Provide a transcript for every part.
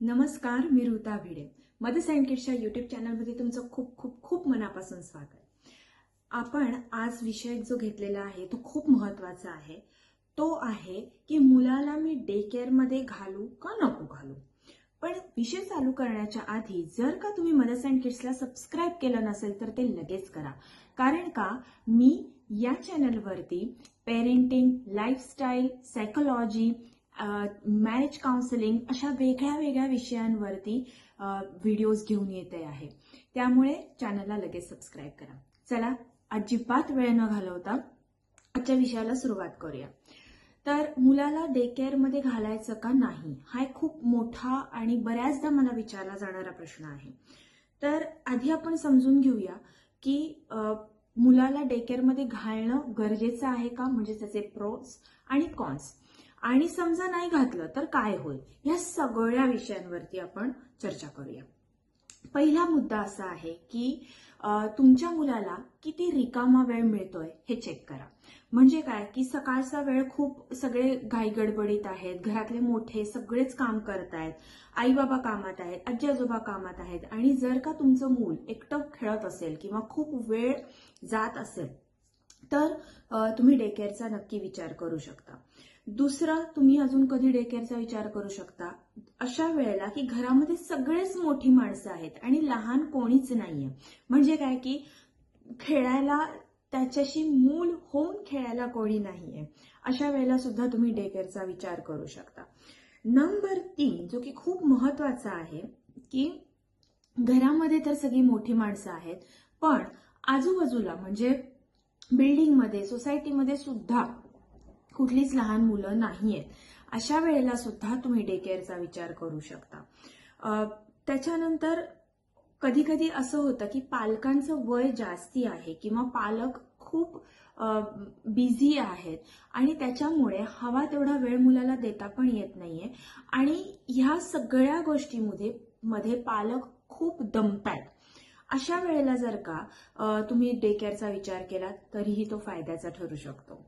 नमस्कार मी ऋता भिडे. अँड किड्सच्या युट्यूब चॅनलमध्ये तुमचं खूप खूप खूप मनापासून स्वागत. आपण आज विषय जो घेतलेला आहे तो खूप महत्त्वाचा आहे. तो आहे की मुलाला मी डे केअरमध्ये घालू का नको घालू? पण विषय चालू करण्याच्या आधी जर का तुम्ही मदर्स अँड किड्सला सबस्क्राईब केलं नसेल तर ते लगेच करा. कारण का मी या चॅनलवरती parenting lifestyle psychology marriage counselling अशा वेगळ्या वेगळ्या विषयांवरती व्हिडिओज घेऊन येते आहे. त्यामुळे चॅनलला लगेच सबस्क्राईब करा. चला अजिबात वेळ न घालवता आजच्या विषयाला सुरुवात करूया. तर मुलाला डे केअरमध्ये घालायचं का नाही हा एक खूप मोठा आणि बऱ्याचदा मला विचारला जाणारा प्रश्न आहे. तर आधी आपण समजून घेऊया की मुलाला डे केअरमध्ये घालणं गरजेचं आहे का म्हणजे त्याचे प्रोज आणि कॉन्स आणि समजा नाही घातलं तर काय होईल? या सगळ्या विषयांवरती आपण चर्चा करूया. पहिला मुद्दा असा आहे की तुमच्या मुलाला किती रिकामा वेळ मिळतोय हे चेक करा. म्हणजे काय? की सकाळचा वेळ खूप सगळे घाईगडबडीत आहेत घरातले मोठे सगळेच काम करत आहेत आई बाबा कामात आहेत आजी आजोबा कामात आहेत. आणि जर का तुमचं मूल एकटं खेळत असेल किंवा खूप वेळ जात असेल तर तुम्ही डे केअरचा नक्की विचार करू शकता. दुसरं तुम्ही अजून कधी डे केअरचा विचार करू शकता? अशा वेळेला की घरामध्ये सगळेच मोठी माणसं आहेत आणि लहान कोणीच नाहीये. म्हणजे काय की खेळायला त्याच्याशी मूल होऊन खेळायला कोणी नाहीये. अशा वेळेला सुद्धा तुम्ही डे केअरचा विचार करू शकता. नंबर तीन जो की खूप महत्त्वाचा आहे की घरामध्ये तर सगळी मोठी माणसं आहेत पण आजूबाजूला म्हणजे बिल्डिंगमध्ये सोसायटीमध्ये सुद्धा कुठलीच लहान मुलं नाही आहेत अशा वेळेला सुद्धा तुम्ही डे केअरचा विचार करू शकता. त्याच्यानंतर कधी कधी असं होतं की पालकांचं वय जास्ती आहे किंवा पालक खूप बिझी आहेत आणि त्याच्यामुळे हवा तेवढा वेळ मुलाला देता पण येत नाहीये आणि ह्या सगळ्या गोष्टीमध्ये मध्ये पालक खूप दमतायत. अशा वेळेला जर का तुम्ही डे केअरचा विचार केला तरीही तो फायद्याचा ठरू शकतो.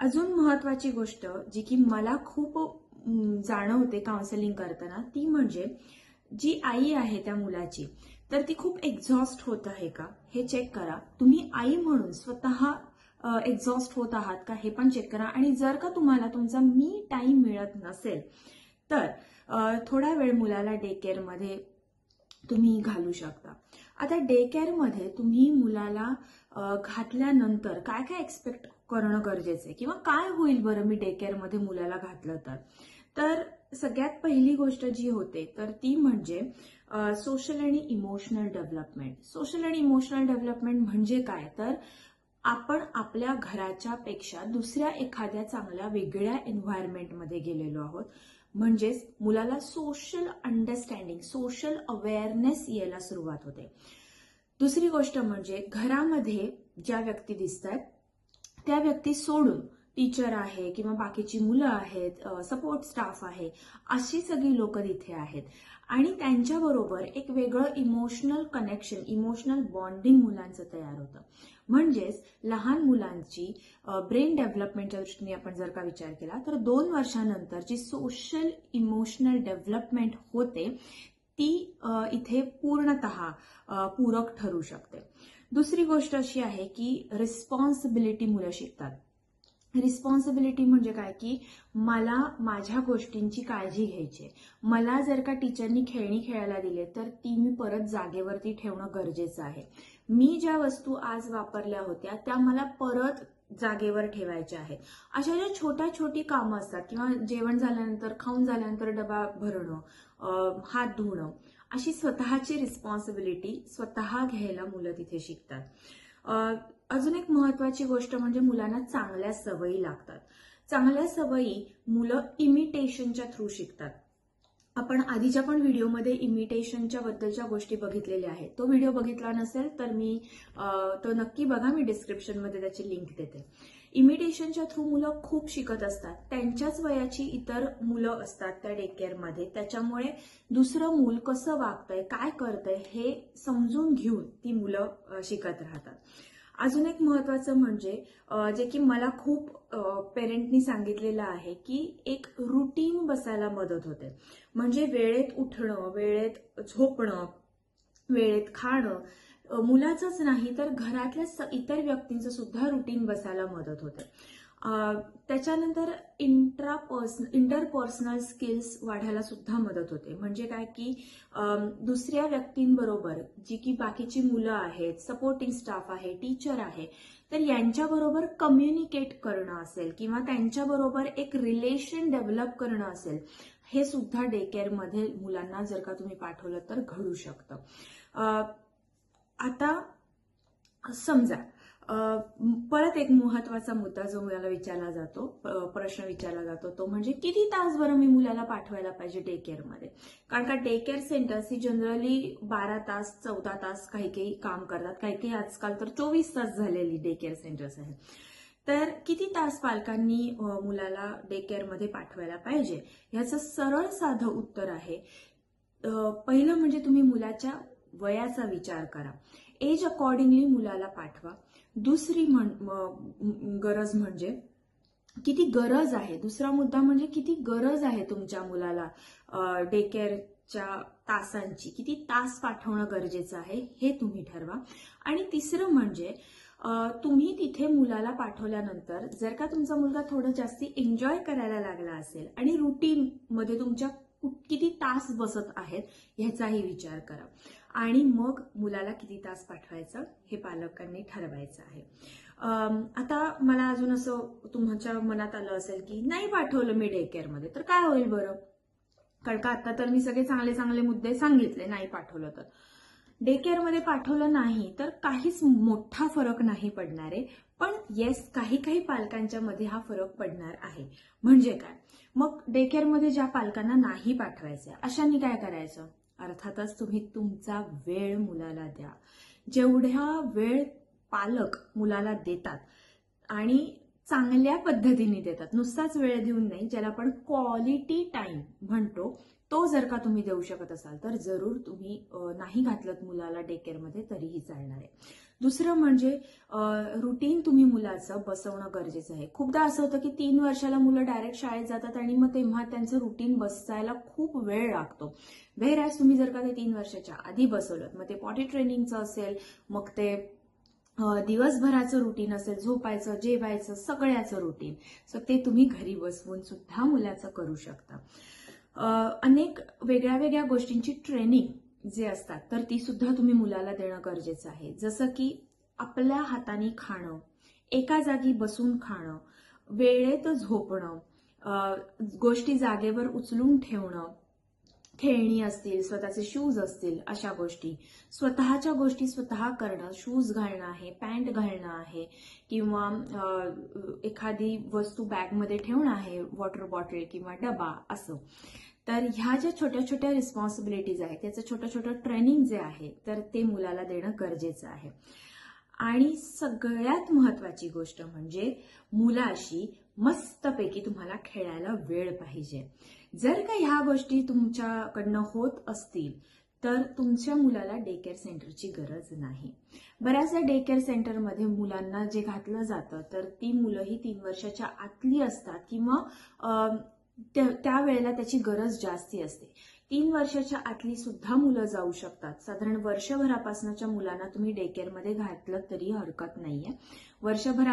अजून महत्वाची गोष्ट जी की मला खूप जाणवते काउन्सिलिंग करताना ती म्हणजे जी आई आहे त्या मुलाची तर ती खूप एक्झॉस्ट होत आहे का? हे चेक करा. तुम्ही आई म्हणून स्वतः एक्झॉस्ट होत आहात का? हे पण चेक करा. आणि जर का तुम्हाला तुमचा मी टाइम मिळत नसेल तर थोडा वेळ मुलाला डे केअरमध्ये तुम्ही घालू शकता. आता डे केअरमध्ये तुम्ही मुलाला घातल्यानंतर काय काय एक्सपेक्ट करणं गरजेचं आहे? किंवा काय होईल बरं मी डे केअरमध्ये मुलाला घातलं तर? तर सगळ्यात पहिली गोष्ट जी होते तर ती म्हणजे सोशल आणि इमोशनल डेव्हलपमेंट सोशल आणि इमोशनल डेव्हलपमेंट म्हणजे काय? तर आपण आपल्या घराच्या पेक्षा दुसऱ्या एखाद्या चांगल्या वेगळ्या एन्व्हायरमेंटमध्ये गेलेलो आहोत. म्हणजेच मुलाला सोशल अंडरस्टँडिंग सोशल अवेअरनेस यायला सुरुवात होते. दुसरी गोष्ट म्हणजे घरामध्ये ज्या व्यक्ती दिसतात त्या व्यक्ती सोडून टीचर आहे किंवा बाकीची मुलं आहेत सपोर्ट स्टाफ आहे अशी सगळी लोक तिथे आहेत. आणि त्यांच्याबरोबर एक वेगळं इमोशनल कनेक्शन इमोशनल बॉन्डिंग मुलांचं तयार होतं. म्हणजेच लहान मुलांची ब्रेन डेव्हलपमेंटच्या दृष्टीने आपण जर का विचार केला तर दोन वर्षानंतर जी सोशल इमोशनल डेव्हलपमेंट होते ती इथे पूर्णत पूरक ठरू शकते. दुसरी गोष्ट अशी आहे की रिस्पॉन्सिबिलिटी मुलं शिकतात. रिस्पॉन्सिबिलिटी म्हणजे काय? की मला माझ्या गोष्टींची काळजी घ्यायची आहे. मला जर का टीचरनी खेळणी खेळायला दिले तर ती मी परत जागेवरती ठेवणं गरजेचं आहे. मी ज्या वस्तू आज वापरल्या होत्या त्या मला परत जागेवर ठेवायच्या आहेत. अशा ज्या छोट्या छोटी कामं असतात किंवा जेवण झाल्यानंतर खाऊन झाल्यानंतर डबा भरणं हात धुणं अशी स्वतःची रिस्पॉन्सिबिलिटी स्वतः घ्यायला मुलं तिथे शिकतात. अजून एक महत्वाची गोष्ट म्हणजे मुलांना चांगल्या सवयी लागतात. चांगल्या सवयी मुलं इमिटेशनच्या थ्रू शिकतात. आपण आधीच्या पण व्हिडिओमध्ये इमिटेशनच्या बद्दलच्या गोष्टी बघितलेल्या आहेत. तो व्हिडिओ बघितला नसेल तर मी तो नक्की बघा मी डिस्क्रिप्शनमध्ये त्याची लिंक देते. इमिटेशनच्या थ्रू मुलं खूप शिकत असतात. त्यांच्याच वयाची इतर मुलं असतात त्या डे केअरमध्ये त्याच्यामुळे दुसरं मूल कसं वागतंय काय करतंय हे समजून घेऊन ती मुलं शिकत राहतात. अजून एक महत्वाचं म्हणजे जे की मला खूप पेरेंटनी सांगितलेलं आहे की एक रुटीन बसायला मदत होते. म्हणजे वेळेत उठणं वेळेत झोपणं वेळेत खाणं मुलाचंच नाही तर घरातल्या इतर व्यक्तींचं सुद्धा रुटीन बसायला मदत होते. त्याच्यानंतर इंट्रा पर्सन इंटरपर्सनल स्किल्स वाढायला सुद्धा मदत होते. म्हणजे काय की दुसऱ्या व्यक्तींबरोबर जी की बाकीची मुलं आहेत सपोर्टिंग स्टाफ आहे टीचर आहे तर यांच्याबरोबर कम्युनिकेट करणं असेल किंवा त्यांच्याबरोबर एक रिलेशन डेव्हलप करणं असेल हे सुद्धा डे केअरमध्ये मुलांना जर का तुम्ही पाठवलं तर घडू शकतं. आता समजा परत एक महत्त्वाचा मुद्दा जो मुलाला विचारला जातो प्रश्न विचारला जातो तो म्हणजे किती तास बरं मी मुलाला पाठवायला पाहिजे डे केअरमध्ये कारण का डे केअर सेंटर्स ही जनरली बारा तास चौदा तास काही काही काम करतात. काही काही आजकाल तर चोवीस तास झालेली डे केअर सेंटर्स आहेत. तर किती तास पालकांनी मुलाला डे केअरमध्ये पाठवायला पाहिजे? ह्याचं सरळ साधं उत्तर आहे. पहिलं म्हणजे तुम्ही मुलाच्या वयाचा विचार करा. एज अकॉर्डिंगली मुलाला पाठवा. दुसरी म्हण गरज म्हणजे किती गरज आहे. दुसरा मुद्दा म्हणजे किती गरज आहे तुमच्या मुलाला डे केअरच्या तासांची. किती तास पाठवणं गरजेचं आहे हे तुम्ही ठरवा. आणि तिसरं म्हणजे तुम्ही तिथे मुलाला पाठवल्यानंतर जर का तुमचा मुलगा थोडं जास्ती एन्जॉय करायला लागला असेल आणि रुटीन मध्ये तुमच्या किती तास बसत आहेत ह्याचाही विचार करा. आणि मग मुलाला किती तास पाठवायचं हे पालकांनी ठरवायचं आहे. आता मला अजून असं तुमच्या मनात आलं असेल की नाही पाठवलं मी डे केअरमध्ये तर काय होईल बरं? कारण का आता तर मी सगळे चांगले चांगले मुद्दे सांगितले नाही पाठवलं तर. डे केअरमध्ये पाठवलं नाही तर काहीच मोठा फरक नाही पडणार आहे. पण येस काही काही पालकांच्या मध्ये हा फरक पडणार आहे. म्हणजे काय? मग डे केअरमध्ये ज्या पालकांना नाही पाठवायचं अशांनी काय करायचं? अर्थातच तुम्ही तुमचा वेळ मुलाला द्या. जेवढ्या वेळ पालक मुलाला देतात आणि चांगल्या पद्धतीने देतात नुसताच वेळ देऊन नाही ज्याला आपण क्वालिटी टाइम म्हणतो तो जर का तुम्ही देऊ शकत असाल तर जरूर तुम्ही नाही घातलं मुलाला डे केअरमध्ये तरीही चालणार आहे. दुसरं म्हणजे रुटीन तुम्ही मुलाचं बसवणं गरजेचं आहे. खूपदा असं होतं की तीन वर्षाला मुलं डायरेक्ट शाळेत जातात आणि मग तेव्हा त्यांचं रुटीन बसायला खूप वेळ लागतो. वेर ॲज तुम्ही जर का ते तीन वर्षाच्या आधी बसवलं मग ते पॉटी ट्रेनिंगचं असेल मग ते दिवसभराचं रुटीन असेल झोपायचं जेवायचं सगळ्याचं रुटीन सो ते तुम्ही घरी बसवून सुद्धा मुलाचं करू शकता. अनेक वेगळ्या वेगळ्या गोष्टींची ट्रेनिंग जे असतात तर ती सुद्धा तुम्ही मुलाला देणं गरजेचं आहे. जसं की आपल्या हाताने खाणं एका जागी बसून खाणं वेळेत झोपणं गोष्टी जागेवर उचलून ठेवणं खेळणी असतील स्वतःचे शूज असतील अशा गोष्टी. स्वतःच्या गोष्टी स्वतः करणं शूज घालणं आहे पॅन्ट घालणं आहे किंवा एखादी वस्तू बॅगमध्ये ठेवणं आहे वॉटर बॉटल किंवा डबा असं. तर ह्या ज्या छोट्या छोट्या रिस्पॉन्सिबिलिटीज आहेत त्याचं छोटं छोटं ट्रेनिंग जे आहे तर ते मुलाला देणं गरजेचं आहे. आणि सगळ्यात महत्वाची गोष्ट म्हणजे मुलाशी मस्तपैकी तुम्हाला खेळायला वेळ पाहिजे. जर का ह्या गोष्टी तुमच्याकडनं होत असतील तर तुमच्या मुलाला डे केअर सेंटरची गरज नाही. बऱ्याचदा डे केअर सेंटरमध्ये मुलांना जे घातलं जातं तर ती मुलं ही तीन वर्षाच्या आतली असतात किंवा त्यावेळेला त्याची गरज जास्ती असते. तीन वर्षाच्या आतली सुद्धा मुलं जाऊ शकतात. साधारण वर्षभरापासूनच्या मुलांना तुम्ही डे केअरमध्ये घातलं तरी हरकत नाहीये. वर्षभरा